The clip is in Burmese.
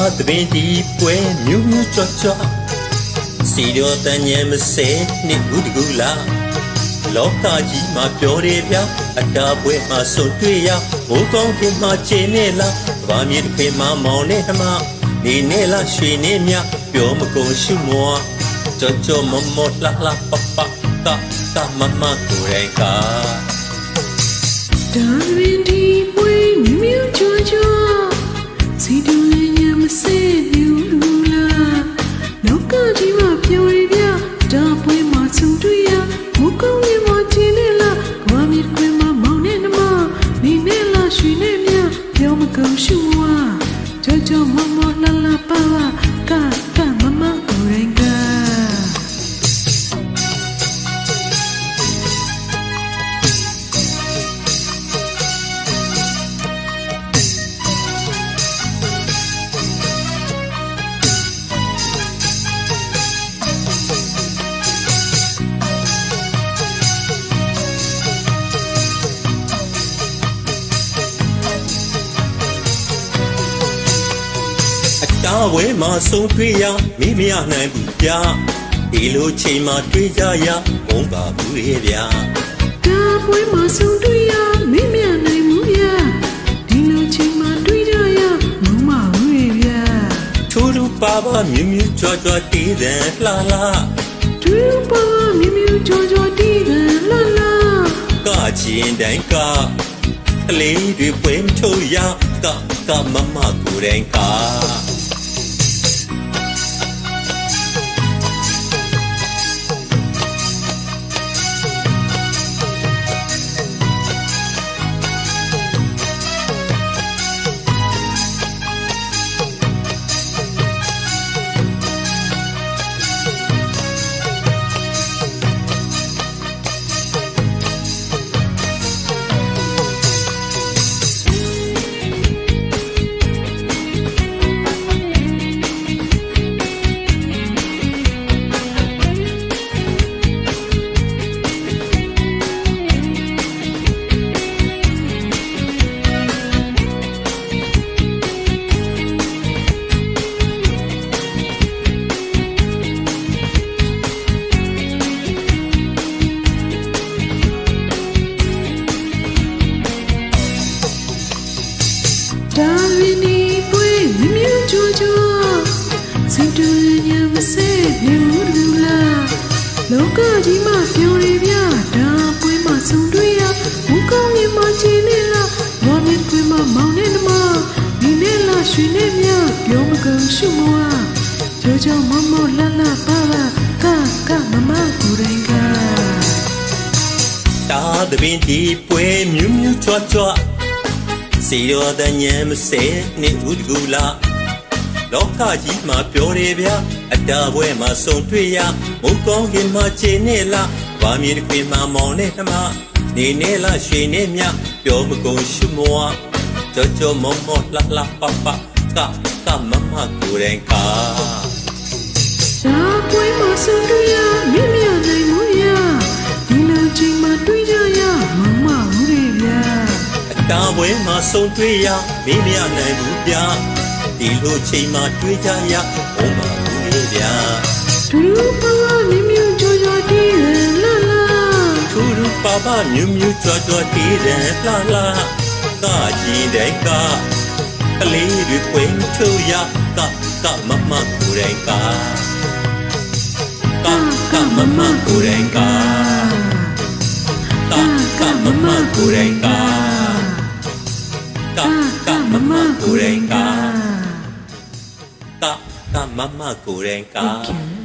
တာသပင်ဒီပွဲမြူးမြူးကြော့ကြော့စီရောတန်ညံမစဲနှစ်ဦးတကူလာလောကကြီးမှာပြောတယ်ဗျာအတားပွဲမှာဆွန်တွေ့ရဘိုးကောင်းခင်မှာခြေနဲ့လားဗာမြေတစ်ခွေမှာမောင်နဲ့နှမနေနဲ့လားရွှေနဲ့မြပြောမကုန်ရှုမွာကြော့ကြော့မမောလှလှပပကကမမကိုယ်တိုင်ကဒါရင်ဒီပွေမြူး တားဝဲမှာဆုံးတွေ့ရမိမရနိုင်ဘူးဗျာဒီလိုချိန်မှာတွေ့ကြရဘုံပါဘူးရဲ့ဗျာဒါပွဲမှာဆုံတွေ့ရမင်းမြနိုင်မှုရဒီလိုချိန်မှာတွေ့ကြရမမဘူးရဗျာထူးထူးပါပါမြူးမြူးကြွားကြွားတည်တယ်လှလှဒူပါမြမြကြောကြောတီးတယ်လာလာကချင်တိုင်းကကလေးတွေပွဲမထုတ်ရကကမမကိုယ်တိုင်က လားလောကကြီးမှာပြောရပြဒါပွဲမှာဆုံတွေ့ရဘုကောင်းကြီးမှာချင်းနေလားဘာမြင်ခွေမှာမောင်နဲ့နှမဒီနဲ့လားရွှေနဲ့မြပြောမကုန်ရှုမွာကြောကြောမမလာလာပါပါကကမမကိုရင်ကတာသပင်ဒီပွဲမြူးမြူးကြွားကြွား စီရောတန်ညံမစဲနှစ်ဦးတကူလာလောကကြီးမှာပြောတယ်ဗျာအတားပွဲမှာဆုံးတွေ့ရမုတ်ကောင်းခင်မှာခြေနဲ့လားဗာမြေတစ်ခွေမှာမောင်နဲ့နှမနေနဲ့လားရွှေနဲ့မြပြောမကုန်ရှုမွာကြောကြောမောမောလှလှပပကကမမကိုယ်တိုင်ကဒါပွဲမှာဆုံတွေ့ရ ပွဲမှာဆုံးတွေ့ရမိမရနိုင်ဘူးဗျာဒီလိုချိန်မှာတွေ့ကြရဘုံပါဘူးလေဗျာဒူပါမြင်မြကြောကြောတီးရလာလာထူထူပါပါမြူးမြူးကြွားကြွားတည်တယ်လှလှကကြီးတဲ့ကကလေးတွေပွင့်ထူရကကမမကိုယ်တိုင်ကကကမမကိုယ်တိုင်ကကကမမကိုယ်တိုင်ကက ကိုယ်တိုင်ကကကမမကိုယ်တိုင်က Okay.